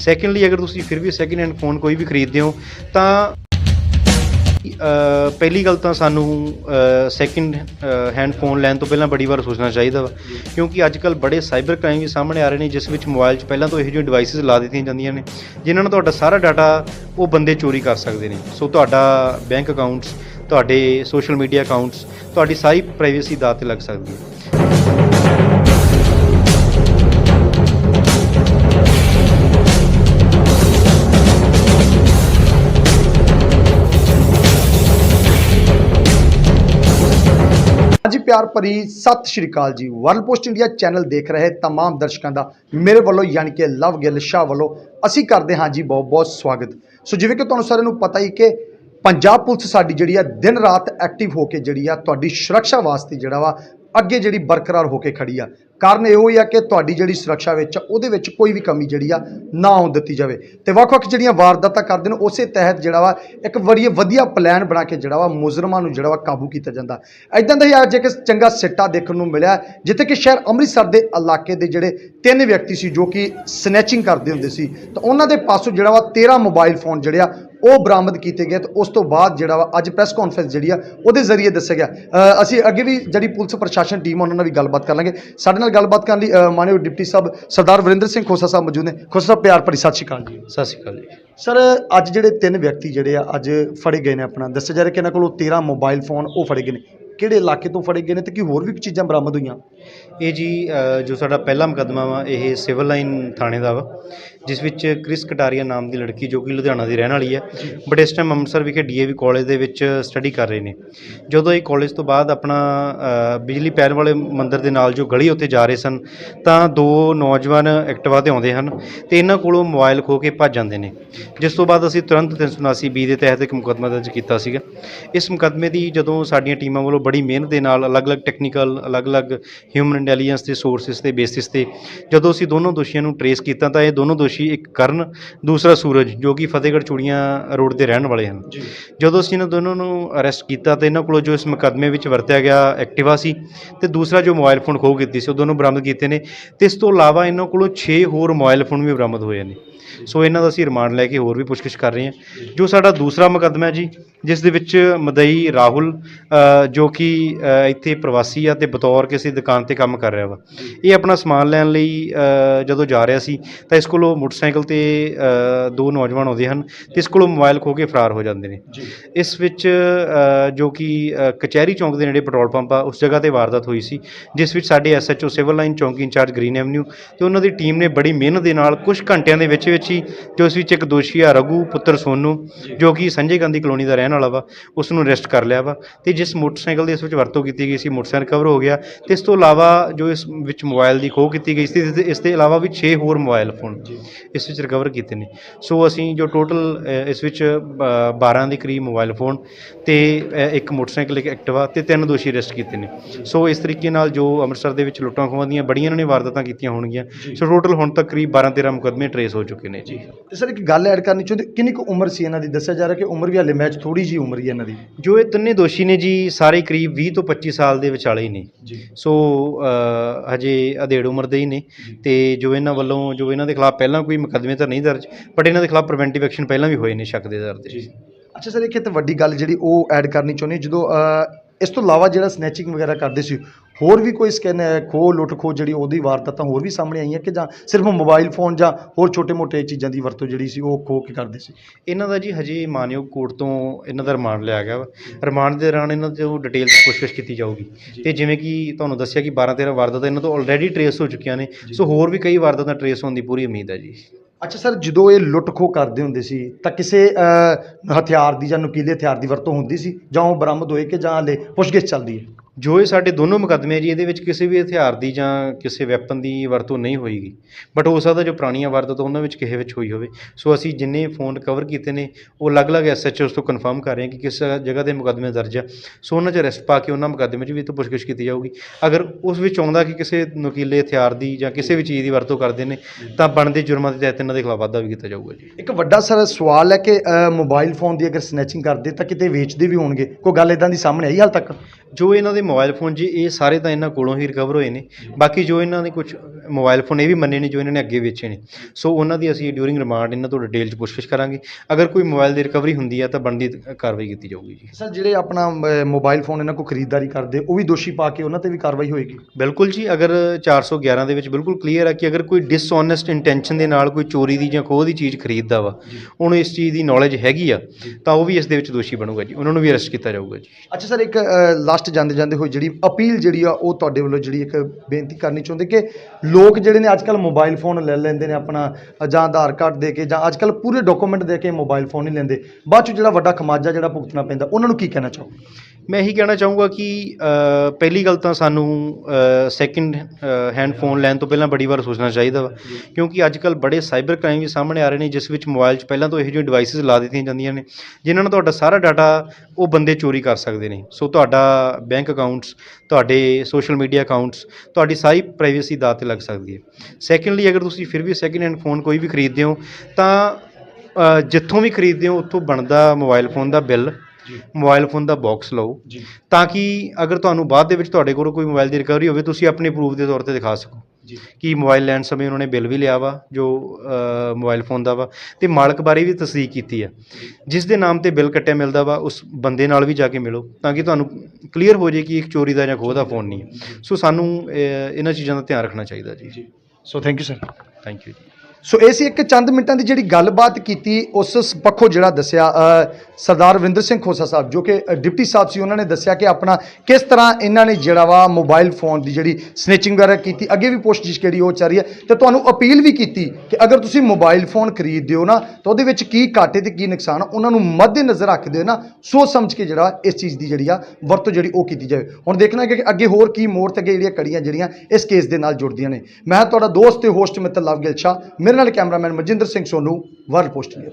Secondly ਅਗਰ ਤੁਸੀਂ ਫਿਰ ਵੀ ਸੈਕੰਡ ਹੈਂਡ ਫੋਨ ਕੋਈ ਵੀ ਖਰੀਦਦੇ ਹੋ ਤਾਂ ਪਹਿਲੀ ਗੱਲ ਤਾਂ ਸਾਨੂੰ ਸੈਕੰਡ ਹੈਂਡ ਫੋਨ ਲੈਣ ਤੋਂ ਪਹਿਲਾਂ ਬੜੀ ਵਾਰ ਸੋਚਣਾ ਚਾਹੀਦਾ ਵਾ। ਕਿਉਂਕਿ ਅੱਜ ਕੱਲ ਬੜੇ ਸਾਈਬਰ ਕ੍ਰਾਈਮ ਵੀ ਸਾਹਮਣੇ ਆ ਰਹੇ ਨੇ ਜਿਸ ਵਿੱਚ ਮੋਬਾਈਲ 'ਚ ਪਹਿਲਾਂ ਤੋਂ ਇਹੋ ਜਿਹੇ ਡਿਵਾਈਸਸ ਲਾ ਦਿੱਤੀਆਂ ਜਾਂਦੀਆਂ ਨੇ ਜਿਨ੍ਹਾਂ ਨਾਲ ਤੁਹਾਡਾ ਸਾਰਾ ਡਾਟਾ ਉਹ ਬੰਦੇ ਚੋਰੀ ਕਰ ਸਕਦੇ ਨੇ। ਸੋ ਤੁਹਾਡਾ ਬੈਂਕ ਅਕਾਊਂਟਸ ਤੁਹਾਡੇ ਸੋਸ਼ਲ ਮੀਡੀਆ ਅਕਾਊਂਟਸ ਤੁਹਾਡੀ ਸਾਰੀ ਪ੍ਰਾਈਵੇਸੀ ਦਾਅ ਤੇ ਲੱਗ ਸਕਦੀ ਹੈ। ਪਿਆਰ ਭਰੀ ਸਤਿ ਸ਼੍ਰੀ ਅਕਾਲ ਜੀ ਵਰਲਡ ਪੋਸਟ ਇੰਡੀਆ ਚੈਨਲ ਦੇਖ ਰਹੇ तमाम ਦਰਸ਼ਕਾਂ ਦਾ ਮੇਰੇ ਵੱਲੋਂ ਯਾਨੀ ਕਿ ਲਵ ਗਿੱਲ ਸ਼ਾਹ ਵੱਲੋਂ ਅਸੀਂ ਕਰਦੇ ਹਾਂ ਜੀ ਬਹੁਤ ਬਹੁਤ ਸਵਾਗਤ ਸੋ ਜਿਵੇਂ ਕਿ ਤੁਹਾਨੂੰ ਸਾਰਿਆਂ ਨੂੰ ਪਤਾ ਹੀ ਕਿ ਪੰਜਾਬ ਪੁਲਿਸ ਸਾਡੀ ਜਿਹੜੀ ਆ ਦਿਨ ਰਾਤ ਐਕਟਿਵ ਹੋ ਕੇ ਜਿਹੜੀ ਆ ਤੁਹਾਡੀ ਸੁਰੱਖਿਆ ਵਾਸਤੇ ਜਿਹੜਾ ਵਾ ਅੱਗੇ ਜਿਹੜੀ ਬਰਕਰਾਰ ਹੋ ਕੇ ਖੜੀ ਆ। ਕਾਰਨ ਇਹੋ ਹੀ ਆ ਕਿ ਤੁਹਾਡੀ ਜਿਹੜੀ ਸੁਰੱਖਿਆ ਵਿੱਚ ਆ, ਉਹਦੇ ਵਿੱਚ ਕੋਈ ਵੀ ਕਮੀ ਜਿਹੜੀ ਆ ਨਾ ਆਉਣ ਦਿੱਤੀ ਜਾਵੇ। ਤੇ ਵੱਖ-ਵੱਖ ਜਿਹੜੀਆਂ ਵਾਰਦਾਤਾਂ ਕਰਦੇ ਨੇ ਉਸੇ ਤਹਿਤ ਜਿਹੜਾ ਵਾ ਇੱਕ ਬੜੀ ਵਧੀਆ ਪਲਾਨ ਬਣਾ ਕੇ ਜਿਹੜਾ ਵਾ ਮੁਜਰਮਾਂ ਨੂੰ ਜਿਹੜਾ ਵਾ ਕਾਬੂ ਕੀਤਾ ਜਾਂਦਾ। ਇਦਾਂ ਦਾ ਹੀ ਅੱਜ ਇੱਕ ਚੰਗਾ ਸਿੱਟਾ ਦੇਖਣ ਨੂੰ ਮਿਲਿਆ ਜਿੱਥੇ ਕਿ ਸ਼ਹਿਰ ਅੰਮ੍ਰਿਤਸਰ ਦੇ ਇਲਾਕੇ ਦੇ ਜਿਹੜੇ ਤਿੰਨ ਵਿਅਕਤੀ ਸੀ ਜੋ ਕਿ ਸਨੈਚਿੰਗ ਕਰਦੇ ਹੁੰਦੇ ਸੀ। ਤਾਂ ਉਹਨਾਂ ਦੇ ਪਾਸੋਂ ਜਿਹੜਾ ਵਾ 13 ਮੋਬਾਈਲ ਫੋਨ ਜਿਹੜੇ ਆ ਉਹ ਬਰਾਮਦ ਕੀਤੇ ਗਏ ਤੇ ਉਸ ਤੋਂ ਬਾਅਦ ਜਿਹੜਾ ਵਾ ਅੱਜ ਪ੍ਰੈਸ ਕਾਨਫਰੰਸ ਜਿਹੜੀ ਆ ਉਹਦੇ ਜ਼ਰੀਏ ਦੱਸਿਆ ਗਿਆ। ਅ, ਅਸੀਂ ਅੱਗੇ ਵੀ ਜਿਹੜੀ ਪੁਲਿਸ ਪ੍ਰਸ਼ਾਸਨ ਟੀਮ ਆ ਉਹਨਾਂ ਨਾਲ ਵੀ ਗੱਲਬਾਤ ਕਰ ਲਾਂਗੇ। ਸਾਡੇ ਨਾਲ ਗੱਲਬਾਤ ਕਰਨ ਲਈ ਅ, ਮਾਨਯੋਗ ਡਿਪਟੀ ਸਾਹਿਬ ਸਰਦਾਰ ਵਰਿੰਦਰ ਸਿੰਘ ਖੋਸਾ ਸਾਹਿਬ ਮੌਜੂਦ ਨੇ। ਖੋਸਾ ਸਾਹਿਬ ਪਿਆਰ ਭਰੀ ਸਤਿ ਸ਼੍ਰੀ ਅਕਾਲ ਜੀ। ਸਤਿ ਸ਼੍ਰੀ ਅਕਾਲ ਜੀ। ਸਰ ਅੱਜ ਜਿਹੜੇ ਤਿੰਨ ਵਿਅਕਤੀ ਜਿਹੜੇ ਆ ਅੱਜ ਫੜੇ ਗਏ ਨੇ ਆਪਣਾ। ਦੱਸਿਆ ਜਾ ਰਿਹਾ ਕਿ ਇਹਨਾਂ ਕੋਲੋਂ 13 ਮੋਬਾਈਲ ਫੋਨ ਉਹ ਫੜੇ ਗਏ ਨੇ। ਕਿਹੜੇ ਇਲਾਕੇ ਤੋਂ ਫੜੇ ਗਏ ਨੇ ਤੇ ਕੀ ਹੋਰ ਵੀ ਚੀਜ਼ਾਂ ਬਰਾਮਦ ਹੋਈਆਂ? ਇਹ ਜੀ ਜੋ ਸਾਡਾ ਪਹਿਲਾ ਮੁਕੱਦਮਾ ਵਾ ਇਹ ਸਿਵਲ ਲਾਈਨ ਥਾਣੇ ਦਾ ਵਾ ਜਿਸ ਵਿੱਚ ਕ੍ਰਿਸ ਕਟਾਰੀਆ ਨਾਮ ਦੀ ਲੜਕੀ ਜੋ ਕਿ ਲੁਧਿਆਣਾ ਦੀ ਰਹਿਣ ਵਾਲੀ ਹੈ ਬਟ ਇਸ ਟਾਈਮ ਅੰਮ੍ਰਿਤਸਰ ਵਿਖੇ ਡੀਏਵੀ ਕਾਲਜ ਦੇ ਵਿੱਚ ਸਟੱਡੀ ਕਰ ਰਹੇ ਨੇ। ਜਦੋਂ ਇਹ ਕਾਲਜ ਤੋਂ ਬਾਅਦ ਆਪਣਾ ਬਿਜਲੀ ਪੈਰ ਵਾਲੇ ਮੰਦਿਰ ਦੇ ਨਾਲ ਜੋ ਗਲੀ ਉੱਤੇ ਜਾ ਰਹੇ ਸਨ ਤਾਂ ਦੋ ਨੌਜਵਾਨ ਐਕਟਿਵਾ ਤੇ ਆਉਂਦੇ ਹਨ ਤੇ ਇਹਨਾਂ ਕੋਲੋਂ ਮੋਬਾਈਲ ਖੋ ਕੇ ਭੱਜ ਜਾਂਦੇ ਨੇ। ਜਿਸ ਤੋਂ ਬਾਅਦ ਅਸੀਂ ਤੁਰੰਤ 379 ਬੀ ਦੇ ਤਹਿਤ ਇੱਕ ਮੁਕੱਦਮਾ ਦਰਜ ਕੀਤਾ ਸੀਗਾ। ਇਸ ਮੁਕੱਦਮੇ ਦੀ ਜਦੋਂ ਸਾਡੀਆਂ ਟੀਮਾਂ ਵੱਲੋਂ ਬੜੀ ਮਿਹਨਤ ਦੇ ਨਾਲ ਅਲੱਗ-ਅਲੱਗ ਟੈਕਨੀਕਲ ਅਲੱਗ-ਅਲੱਗ ਹਿਊਮਨ ਇੰਟੈਲੀਜੈਂਸ ਦੇ ਸੋਰਸਿਸ ਤੇ ਬੇਸਿਸ ਤੇ ਜਦੋਂ ਅਸੀਂ ਦੋਨੋਂ ਦੋਸ਼ੀਆਂ ਨੂੰ ਟਰੇਸ ਕੀਤਾ ਤਾਂ ਇਹ ਦੋਨੋਂ ਦੋਸ਼ੀ ਇੱਕ ਕਰਨ ਦੂਸਰਾ ਸੂਰਜ ਜੋ ਕਿ ਫਤਿਹਗੜ੍ਹ ਚੂੜੀਆਂ ਰੋਡ ਦੇ ਰਹਿਣ ਵਾਲੇ ਹਨ। ਜਦੋਂ ਅਸੀਂ ਇਹਨਾਂ ਦੋਨੋਂ ਨੂੰ ਅਰੈਸਟ ਕੀਤਾ ਤਾਂ ਇਹਨਾਂ ਕੋਲੋਂ ਜੋ ਇਸ ਮੁਕੱਦਮੇ ਵਿੱਚ ਵਰਤਿਆ ਗਿਆ ਐਕਟਿਵਾ ਸੀ ਤੇ ਦੂਸਰਾ ਜੋ ਮੋਬਾਈਲ ਫੋਨ ਖੋਹ ਕੀਤੀ ਸੀ ਉਹ ਦੋਨੋਂ ਬਰਾਮਦ ਕੀਤੇ ਨੇ। ਤੇ ਇਸ ਤੋਂ ਇਲਾਵਾ ਇਹਨਾਂ ਕੋਲੋਂ 6 ਹੋਰ ਮੋਬਾਈਲ ਫੋਨ ਵੀ ਬਰਾਮਦ ਹੋਏ ਨੇ। ਸੋ ਇਹਨਾਂ ਦਾ ਅਸੀਂ ਰਿਮਾਂਡ ਲੈ ਕੇ ਹੋਰ ਵੀ ਪੁੱਛਗਿੱਛ ਕਰ ਰਹੇ ਹਾਂ। ਜੋ ਸਾਡਾ ਦੂਸਰਾ ਮੁਕੱਦਮਾ ਹੈ ਜੀ ਜਿਸ ਦੇ ਵਿੱਚ ਮਦਈ ਰਾਹੁਲ ਜੋ ਕਿ ਇੱਥੇ ਪ੍ਰਵਾਸੀ ਆ ਤੇ ਬਤੌਰ ਕਿਸੇ ਦੁਕਾਨ ਤੇ ਕੰਮ ਕਰ ਰਿਹਾ ਵਾ। ਇਹ ਆਪਣਾ ਸਮਾਨ ਲੈਣ ਲਈ ਜਦੋਂ ਜਾ ਰਿਹਾ ਸੀ ਤਾਂ ਇਸ ਕੋਲੋਂ ਮੋਟਰਸਾਈਕਲ ਤੇ ਦੋ ਨੌਜਵਾਨ ਆਉਂਦੇ ਹਨ ਤੇ ਇਸ ਕੋਲੋਂ ਮੋਬਾਈਲ ਖੋ ਕੇ ਫਰਾਰ ਹੋ ਜਾਂਦੇ ਨੇ। ਇਸ ਵਿੱਚ ਜੋ ਕਿ ਕਚਹਿਰੀ ਚੌਂਕ ਦੇ ਨੇੜੇ ਪੈਟਰੋਲ ਪੰਪ ਆ ਉਸ ਜਗ੍ਹਾ ਤੇ ਵਾਰਦਾਤ ਹੋਈ ਸੀ ਜਿਸ ਵਿੱਚ ਸਾਡੇ ਐਸਐਚਓ ਸਿਵਲ ਲਾਈਨ ਚੌਂਕੀ ਇੰਚਾਰਜ ਗ੍ਰੀਨ ਐਵਨਿਊ ਤੇ ਉਹਨਾਂ ਦੀ ਟੀਮ ਨੇ ਬੜੀ ਮਿਹਨਤ ਦੇ ਨਾਲ ਕੁਝ ਘੰਟਿਆਂ ਦੇ ਵਿੱਚ ਵਿੱਚ ਹੀ ਜੋ ਇਸ ਵਿੱਚ ਇੱਕ ਦੋਸ਼ੀ ਆ ਰਘੂ ਪੁੱਤਰ ਸੋਨੂ ਜੋ। ਕਿ ਸੰਜੇ ਗਾਂਧੀ ਕਲੋਨੀ ਦਾ ਰਹਿਣ ਵਾਲਾ ਵਾ ਉਸ ਨੂੰ ਅਰੈਸਟ ਕਰ ਲਿਆ ਵਾ ਤੇ ਜਿਸ ਮੋਟਰਸਾਈਕਲ ਦੀ ਇਸ ਵਿੱਚ ਵਰਤੋਂ ਕੀਤੀ ਗਈ ਸੀ ਮੋਟਰਸਾਈਕਲ ਕਵਰ ਹੋ ਗਿਆ ਤੇ ਇਸ ਤੋਂ ਇਲਾਵਾ ਜੋ ਇਸ ਵਿੱਚ ਮੋਬਾਈਲ ਦੀ ਖੋਹ ਕੀਤੀ ਗਈ ਸੀ ਇਸ ਦੇ ਇਲਾਵਾ ਵੀ 6 ਹੋਰ ਮੋਬਾਈਲ ਫੋਨ ਇਸ ਵਿੱਚ ਰਿਕਵਰ ਕੀਤੇ ਨੇ। ਸੋ ਅਸੀਂ ਜੋ ਟੋਟਲ ਇਸ ਵਿੱਚ ਅ, 12 ਦੇ ਕਰੀਬ ਮੋਬਾਈਲ ਫੋਨ ਤੇ ਇੱਕ ਮੋਟਰਸਾਈਕਲ ਇੱਕ ਐਕਟਿਵਾ ਤੇ ਤਿੰਨ ਦੋਸ਼ੀ ਅਰੈਸਟ ਕੀਤੇ ਨੇ। ਸੋ ਇਸ ਤਰੀਕੇ ਨਾਲ ਜੋ ਅੰਮ੍ਰਿਤਸਰ ਦੇ ਵਿੱਚ ਲੁੱਟਾਂ ਖੋਹਾਂ ਦੀਆਂ ਬੜੀਆਂ ਇਹਨਾਂ ਨੇ ਵਾਰਦਾਤਾਂ ਕੀਤੀਆਂ ਹੋਣਗੀਆਂ। ਸੋ ਟੋਟਲ ਹੁਣ ਤੱਕ ਕਰੀਬ 12 13 ਮੁਕੱਦਮੇ ਟਰੇਸ ਹੋ ਚੁੱਕੇ ਨੇ। ਜੀ। ਤੇ ਸਰ ਇੱਕ ਗੱਲ ਐਡ ਕਰਨੀ ਚਾਹੁੰਦੇ ਕਿੰਨੀ ਕੁ ਉਮਰ ਸੀ ਇਹਨਾਂ ਦੀ? ਦੱਸਿਆ ਜਾ ਰਿਹਾ ਕਿ ਉਮਰ ਵੀ ਹਾਲੇ ਮੈਚ ਥੋੜੀ ਜੀ ਉਮਰ ਹੀ ਹੈ ਇਹਨਾਂ ਦੀ। ਜੋ ਇਹ ਤਿੰਨੇ ਦੋਸ਼ੀ ਨੇ ਜੀ ਸਾਰੇ ਕਰੀਬ 20 ਤੋਂ 25 ਸਾਲ ਦੇ ਵਿਚਾਲੇ ਹੀ ਨੇ। ਜੀ। ਸੋ ਹਜੇ ਅਧੇੜ ਉਮਰ ਦੇ ਹੀ ਨੇ। ਤੇ ਜੋ ਇਹਨਾਂ ਵੱਲੋਂ ਜੋ ਇਹਨਾਂ ਦੇ ਖਿਲਾਫ ਪਹਿਲਾਂ ਕੋਈ ਮੁਕੱਦਮੇ ਤਾਂ ਨਹੀਂ ਦਰਜ ਬਟ ਇਹਨਾਂ ਦੇ ਖਿਲਾਫ ਪ੍ਰੀਵੈਂਟਿਵ ਐਕਸ਼ਨ ਪਹਿਲਾਂ ਵੀ ਹੋਏ ਨੇ ਸ਼ੱਕ ਦੇ ਆਧਾਰ ਤੇ। ਅੱਛਾ ਸਰ ਇੱਕ ਇੱਥੇ ਵੱਡੀ ਗੱਲ ਜਿਹੜੀ ਉਹ ਐਡ ਕਰਨੀ ਚਾਹੁੰਦੇ ਜਦੋਂ ਇਸ ਤੋਂ ਇਲਾਵਾ ਜਿਹੜਾ ਸਨੈਚਿੰਗ ਵਗੈਰਾ ਕਰਦੇ ਸੀ ਹੋਰ ਵੀ ਕੋਈ ਸਕੈਨ ਖੋ ਲੁੱਟ ਖੋ ਜਿਹੜੀ ਉਹਦੀ ਵਾਰਦਾਤਾਂ ਹੋਰ ਵੀ ਸਾਹਮਣੇ ਆਈਆਂ ਕਿ ਜਾਂ ਸਿਰਫ ਮੋਬਾਈਲ ਫੋਨ ਜਾਂ ਹੋਰ ਛੋਟੇ-ਮੋਟੇ ਚੀਜ਼ਾਂ ਦੀ ਵਰਤੋਂ ਜਿਹੜੀ ਸੀ ਉਹ ਖੋ ਕੇ ਕਰਦੇ ਸੀ? ਇਹਨਾਂ ਦਾ ਜੀ ਹਜੇ ਮਾਨਯੋਗ ਕੋਰਟ ਤੋਂ ਇਹਨਾਂ ਦਾ ਰਿਮਾਂਡ ਲਿਆ ਗਿਆ ਵਾ। ਰਿਮਾਂਡ ਦੇ ਦੌਰਾਨ ਇਹਨਾਂ ਤੋਂ ਡਿਟੇਲ ਪੁੱਛਗਿੱਛ ਕੀਤੀ ਜਾਊਗੀ। ਤੇ ਜਿਵੇਂ ਕਿ ਤੁਹਾਨੂੰ ਦੱਸਿਆ ਕਿ 12 13 ਵਾਰਦਾਤਾਂ ਇਹਨਾਂ ਤੋਂ ਆਲਰੇਡੀ ਟਰੇਸ ਹੋ ਚੁੱਕੀਆਂ ਨੇ। ਸੋ ਹੋਰ ਵੀ ਕਈ ਵਾਰਦਾਤਾਂ ਟਰੇਸ ਹੋਣ ਦੀ ਪੂਰੀ ਉਮੀਦ ਹੈ ਜੀ। ਅੱਛਾ ਸਰ ਜਦੋਂ ਇਹ ਲੁੱਟ ਖੋ ਕਰਦੇ ਹੁੰਦੇ ਸੀ ਤਾਂ ਕਿਸੇ ਹਥਿਆਰ ਦੀ ਜਾਂ ਨੁਕੀਲੇ ਹਥਿਆਰ ਦੀ ਵਰਤੋਂ ਹੁੰਦੀ ਸੀ? ਜਾਂ ਉਹ ਬਰਾਮਦ ਹੋਏ ਕਿ ਜਾਂ ਹਾਲੇ ਪੁੱਛਗਿੱਛ ਚੱਲਦੀ ਹੈ? ਜੋ ਇਹ ਸਾਡੇ ਦੋਨੋਂ ਮੁਕੱਦਮੇ ਆ ਜੀ, ਇਹਦੇ ਵਿੱਚ ਕਿਸੇ ਵੀ ਹਥਿਆਰ ਦੀ ਜਾਂ ਕਿਸੇ ਵੈਪਨ ਦੀ ਵਰਤੋਂ ਨਹੀਂ ਹੋਏਗੀ ਬਟ ਹੋ ਸਕਦਾ ਜੋ ਪੁਰਾਣੀਆਂ ਵਾਰਦਾਤਾਂ ਉਹਨਾਂ ਵਿੱਚ ਕਿਸੇ ਵਿੱਚ ਹੋਈ ਹੋਵੇ। ਸੋ ਅਸੀਂ ਜਿੰਨੇ ਫੋਨ ਕਵਰ ਕੀਤੇ ਨੇ, ਉਹ ਅਲੱਗ-ਅਲੱਗ ਐਸਐਚਓਸ ਤੋਂ ਕਨਫਰਮ ਕਰ ਰਹੇ ਹਾਂ ਕਿ ਕਿਸ ਜਗ੍ਹਾ ਤੇ ਮੁਕੱਦਮੇ ਦਰਜ ਆ। ਸੋ ਉਹਨਾਂ 'ਚ ਅਰੈਸਟ ਪਾ ਕੇ ਉਹਨਾਂ ਮੁਕੱਦਮੇ 'ਚ ਵੀ ਤੋਂ ਪੁੱਛਗਿੱਛ ਕੀਤੀ ਜਾਊਗੀ। ਅਗਰ ਉਸ ਵਿੱਚ ਆਉਂਦਾ ਕਿ ਕਿਸੇ ਨਕੀਲੇ ਹਥਿਆਰ ਦੀ ਜਾਂ ਕਿਸੇ ਵੀ ਚੀਜ਼ ਦੀ ਵਰਤੋਂ ਕਰਦੇ ਨੇ, ਤਾਂ ਬਣਦੇ ਜੁਰਮਾਂ ਦੇ ਤਹਿਤ ਇਹਨਾਂ ਦੇ ਖਿਲਾਫ ਵਾਧਾ ਵੀ ਕੀਤਾ ਜਾਊਗਾ ਜੀ। ਇੱਕ ਵੱਡਾ ਸਰ ਸਵਾਲ ਹੈ ਕਿ ਮੋਬਾਈਲ ਫੋਨ ਦੀ ਅਗਰ ਸਨੈਚਿੰਗ ਕਰਦੇ ਤਾਂ ਕਿਤੇ ਵੇਚਦੇ ਵੀ ਹੋਣਗੇ? ਕੋਈ ਗੱਲ ਇਦਾਂ ਦੀ ਸਾਹਮਣੇ ਆਈ ਹਾਲ ਤੱਕ? ਜੋ ਇਹਨਾਂ ਦੇ ਮੋਬਾਈਲ ਫੋਨ ਜੀ ਇਹ ਸਾਰੇ ਤਾਂ ਇਹਨਾਂ ਕੋਲੋਂ ਹੀ ਰਿਕਵਰ ਹੋਏ ਨੇ। ਬਾਕੀ ਜੋ ਇਹਨਾਂ ਦੇ ਕੁਝ ਮੋਬਾਈਲ ਫੋਨ ਇਹ ਵੀ ਮੰਨੇ ਨੇ ਜੋ ਇਹਨਾਂ ਨੇ ਅੱਗੇ ਵੇਚੇ ਨੇ। ਸੋ ਉਹਨਾਂ ਦੀ ਅਸੀਂ ਡਿਊਰਿੰਗ ਰਿਮਾਂਡ ਇਹਨਾਂ ਤੋਂ ਡਿਟੇਲ 'ਚ ਪੁੱਛਗਿੱਛ ਕਰਾਂਗੇ। ਅਗਰ ਕੋਈ ਮੋਬਾਈਲ ਦੀ ਰਿਕਵਰੀ ਹੁੰਦੀ ਹੈ ਤਾਂ ਬਣਦੀ ਕਾਰਵਾਈ ਕੀਤੀ ਜਾਊਗੀ ਜੀ। ਸਰ ਜਿਹੜੇ ਆਪਣਾ ਮੋਬਾਈਲ ਫੋਨ ਇਹਨਾਂ ਕੋ ਖਰੀਦਦਾਰੀ ਕਰਦੇ ਉਹ ਵੀ ਦੋਸ਼ੀ ਪਾ ਕੇ ਉਹਨਾਂ ਤੇ ਵੀ ਕਾਰਵਾਈ ਹੋਏਗੀ? ਬਿਲਕੁਲ ਜੀ ਅਗਰ 411 ਦੇ ਵਿੱਚ ਬਿਲਕੁਲ ਕਲੀਅਰ ਹੈ ਕਿ ਅਗਰ ਕੋਈ ਡਿਸਓਨੈਸਟ ਇੰਟੈਂਸ਼ਨ ਦੇ ਨਾਲ ਕੋਈ ਚੋਰੀ ਦੀ ਜਾਂ ਖੋਹ ਦੀ ਚੀਜ਼ ਖਰੀਦਦਾ ਵਾ ਉਹਨੂੰ ਇਸ ਚੀਜ਼ ਦੀ ਨੌਲੇਜ ਹੈਗੀ ਆ ਤਾਂ ਉਹ ਵੀ ਇਸ ਦੇ ਵਿੱਚ ਦੋਸ਼ੀ ਬਣੂਗਾ ਜੀ। ਉਹਨਾਂ ਨੂੰ ਵੀ ਅਰੈਸਟ ਕੀਤਾ ਜਾਊਗਾ ਜੀ। ਅੱਛਾ ਸਰ ਇੱਕ ਲਾਸਟ ਜਾਂਦੇ ਜਾਂਦੇ ਹੋਏ ਜਿਹੜੀ ਅਪੀਲ ਜਿਹੜੀ ਆ ਉਹ ਤੁਹਾਡੇ ਵੱਲੋਂ ਜਿਹੜੀ ਇੱਕ ਬੇਨਤੀ ਕਰਨੀ ਚਾਹੁੰਦੇ ਕਿ ਲੋਕ ਜਿਹੜੇ ਨੇ ਅੱਜ ਕੱਲ ਮੋਬਾਈਲ ਫੋਨ ਲੈ ਲੈਂਦੇ ਨੇ ਆਪਣਾ, ਜਾਂ ਆਧਾਰ ਕਾਰਡ ਦੇ ਕੇ, ਜਾਂ ਅੱਜ ਕੱਲ ਪੂਰੇ ਡਾਕੂਮੈਂਟ ਦੇ ਕੇ ਮੋਬਾਈਲ ਫੋਨ ਨਹੀਂ ਲੈਂਦੇ। ਬਾਅਦ ਚ ਜਿਹੜਾ ਵੱਡਾ ਖਮਾਜਾ ਜਿਹੜਾ ਭੁਗਤਣਾ ਪੈਂਦਾ, ਉਹਨਾਂ ਨੂੰ ਕੀ ਕਹਿਣਾ ਚਾਹੋ ਮੈਂ ਇਹੀ ਕਹਿਣਾ ਚਾਹੂੰਗਾ ਕਿ ਪਹਿਲੀ ਗੱਲ ਤਾਂ ਸਾਨੂੰ ਸੈਕਿੰਡ ਹੈਂਡ ਫੋਨ ਲੈਣ ਤੋਂ ਪਹਿਲਾਂ ਬੜੀ ਵਾਰ ਸੋਚਣਾ ਚਾਹੀਦਾ ਵਾ। ਕਿਉਂਕਿ ਅੱਜ ਕੱਲ ਬੜੇ ਸਾਈਬਰ ਕ੍ਰਾਈਮ ਵੀ ਸਾਹਮਣੇ ਆ ਰਹੇ ਨੇ ਜਿਸ ਵਿੱਚ ਮੋਬਾਈਲ 'ਚ ਪਹਿਲਾਂ ਤੋਂ ਇਹੋ ਜਿਹੇ ਡਿਵਾਈਸਸ ਲਾ ਦਿੱਤੀਆਂ ਜਾਂਦੀਆਂ ਨੇ ਜਿਨ੍ਹਾਂ ਨਾਲ ਤੁਹਾਡਾ ਸਾਰਾ ਡਾਟਾ ਉਹ ਬੰਦੇ ਚੋਰੀ ਕਰ ਸਕਦੇ ਨੇ। ਸੋ ਤੁਹਾਡਾ ਬੈਂਕ ਅਕਾਊਂਟਸ ਤੁਹਾਡੇ ਸੋਸ਼ਲ ਮੀਡੀਆ ਅਕਾਊਂਟਸ ਤੁਹਾਡੀ ਸਾਰੀ ਪ੍ਰਾਈਵੇਸੀ ਦਾਅ ਤੇ ਲੱਗ ਸਕਦੀ ਹੈ। ਸੈਕੰਡਲੀ ਅਗਰ ਤੁਸੀਂ ਫਿਰ ਵੀ ਸੈਕਿੰਡ ਹੈਂਡ ਫੋਨ ਕੋਈ ਵੀ ਖਰੀਦਦੇ ਹੋ ਤਾਂ ਜਿੱਥੋਂ ਵੀ ਖਰੀਦਦੇ ਹੋ ਉੱਥੋਂ ਬਣਦਾ ਮੋਬਾਈਲ ਫੋਨ ਦਾ ਬਿੱਲ ਮੋਬਾਈਲ ਫੋਨ ਦਾ ਬਾਕਸ ਲਓ। ਜੀ। ਤਾਂ ਕਿ ਅਗਰ ਤੁਹਾਨੂੰ ਬਾਅਦ ਦੇ ਵਿੱਚ ਤੁਹਾਡੇ ਕੋਲ ਕੋਈ ਮੋਬਾਈਲ ਦੀ ਰਿਕਵਰੀ ਹੋਵੇ ਤੁਸੀਂ ਆਪਣੇ ਪ੍ਰੂਫ ਦੇ ਤੌਰ ਤੇ ਦਿਖਾ ਸਕੋ। ਜੀ। ਕਿ ਮੋਬਾਈਲ ਲੈਣ ਸਮੇਂ ਉਹਨਾਂ ਨੇ ਬਿੱਲ ਵੀ ਲਿਆ ਵਾ ਜੋ ਮੋਬਾਈਲ ਫੋਨ ਦਾ ਵਾ। ਤੇ ਮਾਲਕ ਬਾਰੇ ਵੀ ਤਸਦੀਕ ਕੀਤੀ ਆ। ਜਿਸ ਦੇ ਨਾਮ ਤੇ ਬਿੱਲ ਕੱਟਿਆ ਮਿਲਦਾ ਵਾ ਉਸ ਬੰਦੇ ਨਾਲ ਵੀ ਜਾ ਕੇ ਮਿਲੋ ਤਾਂ ਕਿ ਤੁਹਾਨੂੰ ਕਲੀਅਰ ਹੋ ਜੇ ਕਿ ਇੱਕ ਚੋਰੀ ਦਾ ਜਾਂ ਖੋਹ ਦਾ ਫੋਨ ਨਹੀਂ ਹੈ ਸੋ ਸਾਨੂੰ ਇਹਨਾਂ ਚੀਜ਼ਾਂ ਦਾ ਧਿਆਨ ਰੱਖਣਾ ਚਾਹੀਦਾ ਜੀ। So thank you sir thank you ਜੀ। ਸੋ ਇਹ ਸੀ ਇੱਕ ਚੰਦ ਮਿੰਟਾਂ ਦੀ ਜਿਹੜੀ ਗੱਲਬਾਤ ਕੀਤੀ ਉਸ ਪੱਖੋਂ ਜਿਹੜਾ ਦੱਸਿਆ ਸਰਦਾਰ ਰਵਿੰਦਰ ਸਿੰਘ ਖੋਸਾ ਸਾਹਿਬ, ਜੋ ਕਿ ਡਿਪਟੀ ਸਾਹਿਬ ਸੀ, ਉਹਨਾਂ ਨੇ ਦੱਸਿਆ ਕਿ ਆਪਣਾ ਕਿਸ ਤਰ੍ਹਾਂ ਇਹਨਾਂ ਨੇ ਜਿਹੜਾ ਵਾ ਮੋਬਾਈਲ ਫੋਨ ਦੀ ਜਿਹੜੀ ਸਨੇਚਿੰਗ ਵਗੈਰਾ ਕੀਤੀ, ਅੱਗੇ ਵੀ ਪੁੱਛਗਿੱਛ ਜਿਹੜੀ ਉਹ ਚੱਲ ਰਹੀ ਹੈ ਤੇ ਤੁਹਾਨੂੰ ਅਪੀਲ ਵੀ ਕੀਤੀ ਕਿ ਅਗਰ ਤੁਸੀਂ ਮੋਬਾਈਲ ਫੋਨ ਖਰੀਦਦੇ ਹੋ ਨਾ, ਤਾਂ ਉਹਦੇ ਵਿੱਚ ਕੀ ਘਾਟੇ ਤੇ ਕੀ ਨੁਕਸਾਨ, ਉਹਨਾਂ ਨੂੰ ਮੱਦੇ ਨਜ਼ਰ ਰੱਖਦੇ ਹੋ ਨਾ, ਸੋਚ ਸਮਝ ਕੇ ਜਿਹੜਾ ਇਸ ਚੀਜ਼ ਦੀ ਜਿਹੜੀ ਆ ਵਰਤੋਂ ਜਿਹੜੀ ਉਹ ਕੀਤੀ ਜਾਵੇ। ਹੁਣ ਦੇਖਣਾ ਕਿ ਅੱਗੇ ਹੋਰ ਕੀ ਮੋੜ ਤੇ ਅੱਗੇ ਜਿਹੜੀਆਂ ਕੜੀਆਂ ਜਿਹੜੀਆਂ ਇਸ ਕੇਸ ਦੇ ਨਾਲ ਜੁੜਦੀਆਂ ਨੇ। ਮੈਂ ਤੁਹਾਡਾ ਦੋਸਤ ਤੇ ਹੋਸਟ ਮਿੱਤਰ ਲਵਗਿਲ ਸ਼ਾਹ ਮੇਰੇ ਨਾਲ cameraman Manjinder Singh Sonu world post news